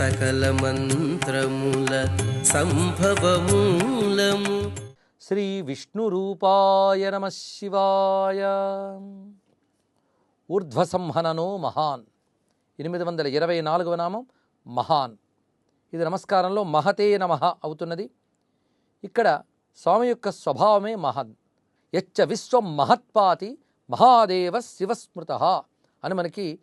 సకల మంత్రముల సంభవమూలము. శ్రీ విష్ణురూపాయ నమ శివాయ. ఊర్ధ్వసంహననో మహాన్. ఎనిమిది వందల ఇరవై నాలుగవ నామం మహాన్. ఇది నమస్కారంలో మహతే నమ అవుతున్నది. ఇక్కడ స్వామి యొక్క స్వభావమే మహాన్. యచ్చ విశ్వం మహత్పాతి మహాదేవ శివస్మృత అని మనకి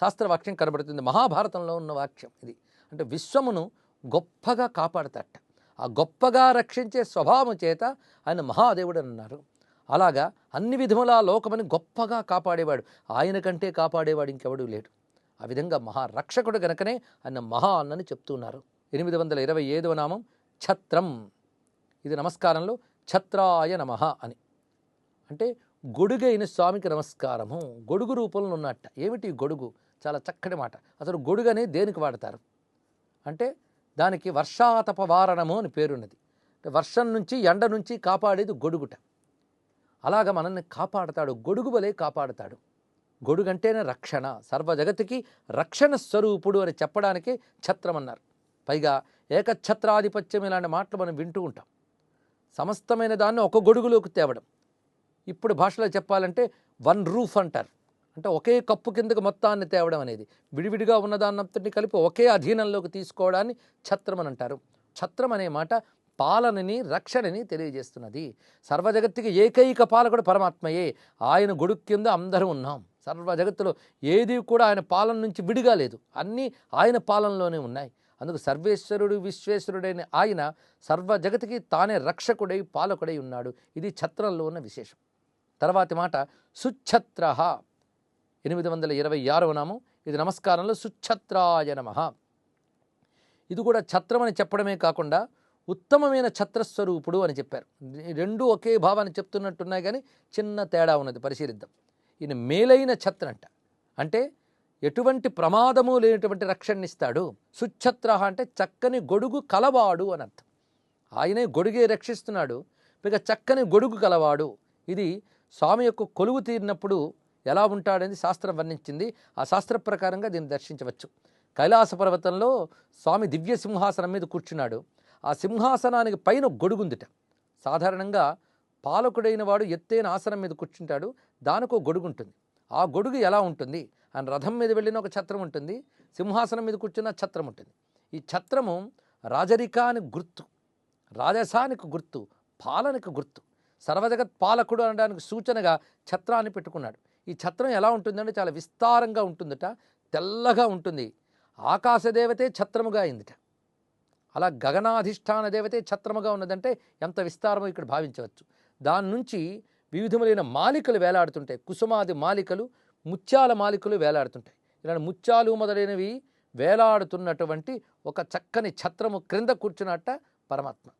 శాస్త్రవాక్యం కనబడుతుంది. మహాభారతంలో ఉన్న వాక్యం ఇది. అంటే విశ్వమును గొప్పగా కాపాడతట ఆ గొప్పగా రక్షించే స్వభావం చేత ఆయన మహాదేవుడు అన్నారు. అలాగా అన్ని విధముల లోకమని గొప్పగా కాపాడేవాడు. ఆయన కంటే కాపాడేవాడు ఇంకెవడూ లేడు. ఆ విధంగా మహారక్షకుడు గనకనే ఆయన మహా అన్నని చెప్తున్నారు. ఎనిమిది వందల ఇరవై ఐదవ నామం ఛత్రం. ఇది నమస్కారంలో ఛత్రాయ నమ అని. అంటే గొడుగైన స్వామికి నమస్కారము. గొడుగు రూపంలో ఉన్నట్ట. ఏమిటి గొడుగు? చాలా చక్కటి మాట. అసలు గొడుగనే దేనికి వాడతారు? అంటే దానికి వర్షాతపవారణము అని పేరున్నది. అంటే వర్షం నుంచి ఎండ నుంచి కాపాడేది గొడుగుట. అలాగ మనల్ని కాపాడతాడు గొడుగు వలె కాపాడతాడు. గొడుగంటేనే రక్షణ సర్వ జగతికి రక్షణ స్వరూపుడు అని చెప్పడానికి ఛత్రం అన్నారు పైగా ఏకఛత్రాధిపత్యం ఇలాంటి మాటలు మనం వింటూ ఉంటాం. సమస్తమైన దాన్ని ఒక గొడుగులోకి తేవడం. ఇప్పుడు భాషలో చెప్పాలంటే వన్ రూఫ్ అంటారు. అంటే ఒకే కప్పు కిందకు మొత్తాన్ని తేవడం అనేది విడివిడిగా ఉన్నదాన్నంతటిని కలిపి ఒకే అధీనంలోకి తీసుకోవడాన్ని ఛత్రం అని అంటారు. ఛత్రం అనే మాట పాలనని రక్షణని తెలియజేస్తున్నది. సర్వజగత్తుకి ఏకైక పాలకుడు పరమాత్మయే. ఆయన గొడుగు కింద అందరూ ఉన్నాం. సర్వ జగత్తులో ఏది కూడా ఆయన పాలన నుంచి విడిగా లేదు. అన్నీ ఆయన పాలనలోనే ఉన్నాయి. అందుకు సర్వేశ్వరుడు విశ్వేశ్వరుడైన ఆయన సర్వ జగతికి తానే రక్షకుడై పాలకుడై ఉన్నాడు. ఇది ఛత్రంలో ఉన్న విశేషం. తర్వాతి మాట సుఛత్ర. ఎనిమిది వందల ఇరవై ఆరవ నామం. ఇది నమస్కారంలో సుఛత్రాయ నమ. ఇది కూడా ఛత్రం అని చెప్పడమే కాకుండా ఉత్తమమైన ఛత్రస్వరూపుడు అని చెప్పారు. రెండు ఒకే భావాన్ని చెప్తున్నట్టున్నాయి కానీ చిన్న తేడా ఉన్నది. పరిశీలిద్దాం. ఈయన మేలైన ఛత్ర అంట అంటే ఎటువంటి ప్రమాదము లేనటువంటి రక్షణనిస్తాడు సుఛత్ర అంటే చక్కని గొడుగు కలవాడు అని అర్థం. ఆయనే గొడుగే రక్షిస్తున్నాడు. ఇక చక్కని గొడుగు కలవాడు. ఇది స్వామి యొక్క కొలువు తీరినప్పుడు ఎలా ఉంటాడని శాస్త్రం వర్ణించింది. ఆ శాస్త్ర ప్రకారంగా దీన్ని దర్శించవచ్చు. కైలాస పర్వతంలో స్వామి దివ్య సింహాసనం మీద కూర్చున్నాడు. ఆ సింహాసనానికి పైన గొడుగుందిట. సాధారణంగా పాలకుడైన వాడు ఎత్తైన ఆసనం మీద కూర్చుంటాడు. దానికో గొడుగు ఉంటుంది ఆ గొడుగు ఎలా ఉంటుంది? ఆయన రథం మీద వెళ్ళిన ఒక ఛత్రం ఉంటుంది. సింహాసనం మీద కూర్చున్న ఛత్రం ఉంటుంది. ఈ ఛత్రము రాజరికానికి గుర్తు. రాజసానికి గుర్తు. పాలనకు గుర్తు. సర్వజగత్ పాలకుడు అనడానికి సూచనగా ఛత్రాన్ని పెట్టుకున్నాడు. ఈ ఛత్రం ఎలా ఉంటుందంటే చాలా విస్తారంగా ఉంటుందట తెల్లగా ఉంటుంది. ఆకాశదేవతే ఛత్రముగా అయిందిట. అలా గగనాధిష్టాన దేవతే ఛత్రముగా ఉన్నదంటే ఎంత విస్తారమో ఇక్కడ భావించవచ్చు. దాని నుంచి వివిధములైన మాలికలు వేలాడుతుంటాయి. కుసుమాది మాలికలు ముత్యాల మాలికలు వేలాడుతుంటాయి. ఇలాంటి ముత్యాలు మొదలైనవి వేలాడుతున్నటువంటి ఒక చక్కని ఛత్రము క్రింద కూర్చున్నట్ట పరమాత్మ.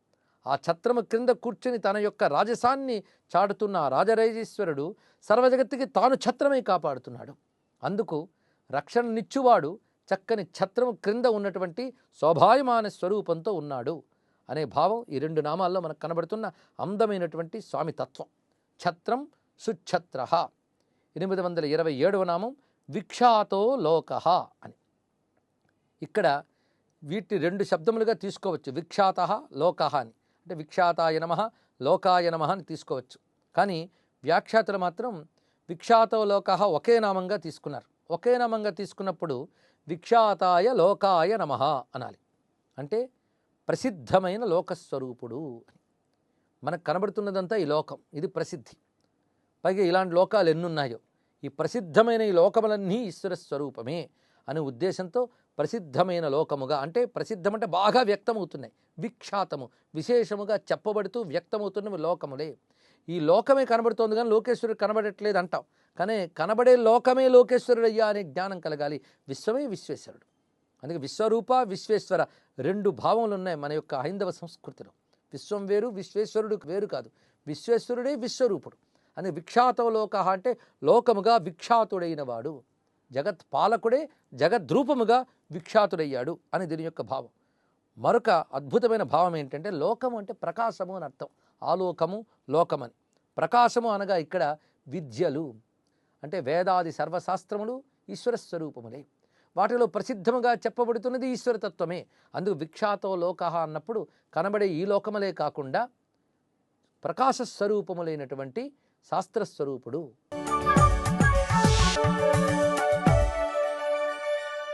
ఆ ఛత్రము క్రింద కూర్చుని తన యొక్క రాజసాన్ని చాటుతున్న ఆ రాజరాజేశ్వరుడు సర్వజగత్తుకి తాను ఛత్రమై కాపాడుతున్నాడు. అందుకు రక్షణనిచ్చువాడు చక్కని ఛత్రము క్రింద ఉన్నటువంటి శోభాయమాన స్వరూపంతో ఉన్నాడు అనే భావం ఈ రెండు నామాల్లో మనకు కనబడుతున్న అందమైనటువంటి స్వామి తత్వం. ఛత్రం సుఛత్ర. ఎనిమిది వందల ఇరవై ఏడవ నామం విక్షాతో లోక అని. ఇక్కడ వీటి రెండు శబ్దములుగా తీసుకోవచ్చు. విఖ్యాత లోక అని. అంటే విఖ్యాతాయ నమ లోకాయ నమ అని తీసుకోవచ్చు. కానీ వ్యాఖ్యాతలు మాత్రం విఖ్యాతో లోక ఒకే నామంగా తీసుకున్నారు. ఒకే నామంగా తీసుకున్నప్పుడు విఖ్యాతాయ లోకాయ నమ అనాలి. అంటే ప్రసిద్ధమైన లోకస్వరూపుడు అని. మనకు కనబడుతున్నదంతా ఈ లోకం ఇది ప్రసిద్ధి. పైగా ఇలాంటి లోకాలు ఎన్నున్నాయో. ఈ ప్రసిద్ధమైన ఈ లోకములన్నీ ఈశ్వర స్వరూపమే. అనే ఉద్దేశంతో ప్రసిద్ధమైన లోకముగా అంటే ప్రసిద్ధం అంటే బాగా వ్యక్తమవుతున్నాయి. విఖ్యాతము విశేషముగా చెప్పబడుతూ వ్యక్తమవుతున్నవి లోకములే. ఈ లోకమే కనబడుతోంది కానీ లోకేశ్వరుడు కనబడట్లేదు అంటాం కానీ కనబడే లోకమే లోకేశ్వరుడు అయ్యా అనే జ్ఞానం కలగాలి విశ్వమే విశ్వేశ్వరుడు. అందుకే విశ్వరూప విశ్వేశ్వర రెండు భావములు ఉన్నాయి మన యొక్క హైందవ సంస్కృతిలో. విశ్వం వేరు విశ్వేశ్వరుడు వేరు కాదు. విశ్వేశ్వరుడే విశ్వరూపుడు. అని విఖ్యాత లోక అంటే లోకముగా విఖ్యాతుడైన వాడు జగత్ పాలకుడే జగద్రూపముగా విఖ్యాతుడయ్యాడు అని దీని యొక్క భావం. మరొక అద్భుతమైన భావం ఏంటంటే లోకము అంటే ప్రకాశము అని అర్థం. ఆలోకము లోకమని. ప్రకాశము అనగా ఇక్కడ విద్యలు. అంటే వేదాది సర్వశాస్త్రములు ఈశ్వర స్వరూపములే. వాటిలో ప్రసిద్ధముగా చెప్పబడుతున్నది ఈశ్వరతత్వమే అందుకు విఖ్యాతో లోక అన్నప్పుడు కనబడే ఈ లోకములే కాకుండా ప్రకాశ స్వరూపములైనటువంటి శాస్త్రస్వరూపుడు